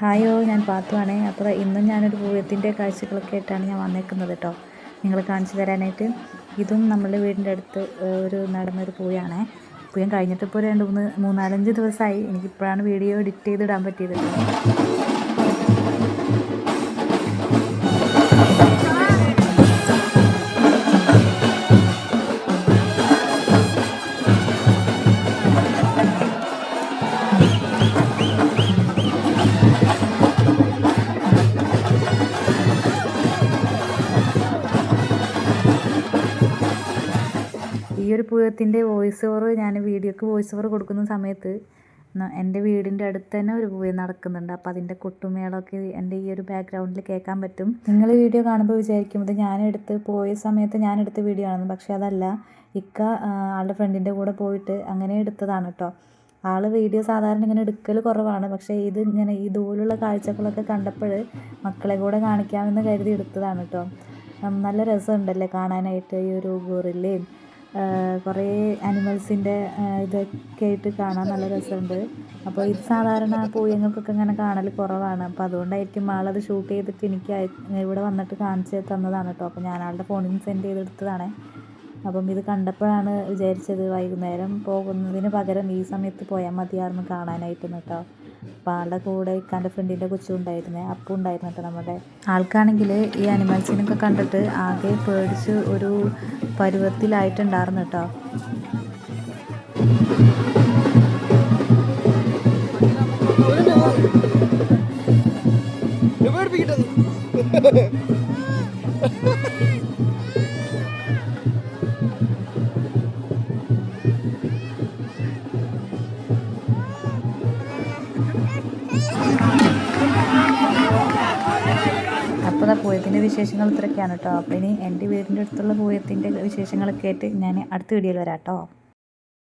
ഹായോ ഞാൻ പാത്തുവാണേ. അപ്പോൾ ഇന്നും ഞാനൊരു പൂയത്തിന്റെ കാഴ്ചകളൊക്കെ ആയിട്ടാണ് ഞാൻ വന്നേക്കുന്നത് കേട്ടോ നിങ്ങൾ കാണിച്ചു തരാനായിട്ട് ഇതും നമ്മളുടെ വീടിന്റെ അടുത്ത് ഒരു നടന്നൊരു പൂയാണേ. പൂയം കഴിഞ്ഞിട്ട് ഇപ്പോൾ രണ്ട് മൂന്ന് മൂന്നാലഞ്ച് ദിവസമായി എനിക്കിപ്പോഴാണ് വീഡിയോ എഡിറ്റ് ചെയ്തിടാൻ പറ്റിയത്. ഈ ഒരു പൂയത്തിന്റെ വോയിസ് ഓവർ ഞാൻ വീഡിയോക്ക് വോയിസ് ഓവർ കൊടുക്കുന്ന സമയത്ത് എന്റെ വീടിന്റെ അടുത്ത് തന്നെ ഒരു പൂയം നടക്കുന്നുണ്ട്. അപ്പോൾ അതിന്റെ കൊട്ടുമേളമൊക്കെ എന്റെ ഈ ഒരു ബാക്ക്ഗ്രൗണ്ടിൽ കേൾക്കാൻ പറ്റും. നിങ്ങൾ വീഡിയോ കാണുമ്പോൾ വിചാരിക്കും ഇത് ഞാനെടുത്ത് പോയ സമയത്ത് ഞാനെടുത്ത വീഡിയോ ആണെന്ന്. പക്ഷേ അതല്ല ഇക്ക ആളുടെ ഫ്രണ്ടിന്റെ കൂടെ പോയിട്ട് അങ്ങനെ എടുത്തതാണ് കേട്ടോ ആൾ വീഡിയോ സാധാരണ ഇങ്ങനെ എടുക്കൽ കുറവാണ്. പക്ഷേ ഇത് ഇങ്ങനെ ഈ ഇതുപോലുള്ള കാഴ്ചകളൊക്കെ കണ്ടപ്പോൾ മക്കളെ കൂടെ കാണിക്കാമെന്ന് കരുതി എടുത്തതാണ് കേട്ടോ നല്ല രസമുണ്ടല്ലേ കാണാനായിട്ട് ഈ ഒരു ഗോറില്ലയും കുറേ അനിമൽസിന്റെ ഇതൊക്കെ ആയിട്ട് കാണാൻ നല്ല രസമുണ്ട്. അപ്പോൾ ഇത് സാധാരണ പൂയങ്ങൾക്കൊക്കെ ഇങ്ങനെ കാണൽ കുറവാണ്. അപ്പോൾ അതുകൊണ്ടായിരിക്കും ആളത് ഷൂട്ട് ചെയ്തിട്ട് എനിക്ക് ഇവിടെ വന്നിട്ട് കാണിച്ച് തന്നതാണ് കേട്ടോ. അപ്പോൾ ഞാൻ ആളുടെ ഫോണിൽ നിന്ന് സെൻഡ് ചെയ്തെടുത്തതാണ് അപ്പം ഇത് കണ്ടപ്പോഴാണ് വിചാരിച്ചത് വൈകുന്നേരം പോകുന്നതിന് പകരം ഈ സമയത്ത് പോയാൽ മതിയായിരുന്നു കാണാനായിട്ട് കേട്ടോ. അപ്പോൾ ആളുടെ കൂടെ ഇക്കാന്റെ ഫ്രണ്ടിന്റെ കൊച്ചും ഉണ്ടായിരുന്നു അപ്പം ഉണ്ടായിരുന്നു കേട്ടോ നമ്മുടെ. ആൾക്കാണെങ്കിൽ ഈ അനിമൽസിനൊക്കെ കണ്ടിട്ട് ആകെ പേടിച്ച് ഒരു പരുവത്തിലായിട്ടുണ്ടായിരുന്നു കേട്ടോ. പേടിപ്പിക്കട്ടത് അപ്പോൾ ആ പൂയത്തിന്റെ വിശേഷങ്ങൾ ഇത്രയൊക്കെയാണ് കേട്ടോ. അപ്പോൾ ഇനി എന്റെ വീടിന്റെ അടുത്തുള്ള പൂയത്തിന്റെ വിശേഷങ്ങളൊക്കെ ആയിട്ട് ഞാൻ അടുത്ത വീഡിയോയിൽ വരാം കേട്ടോ.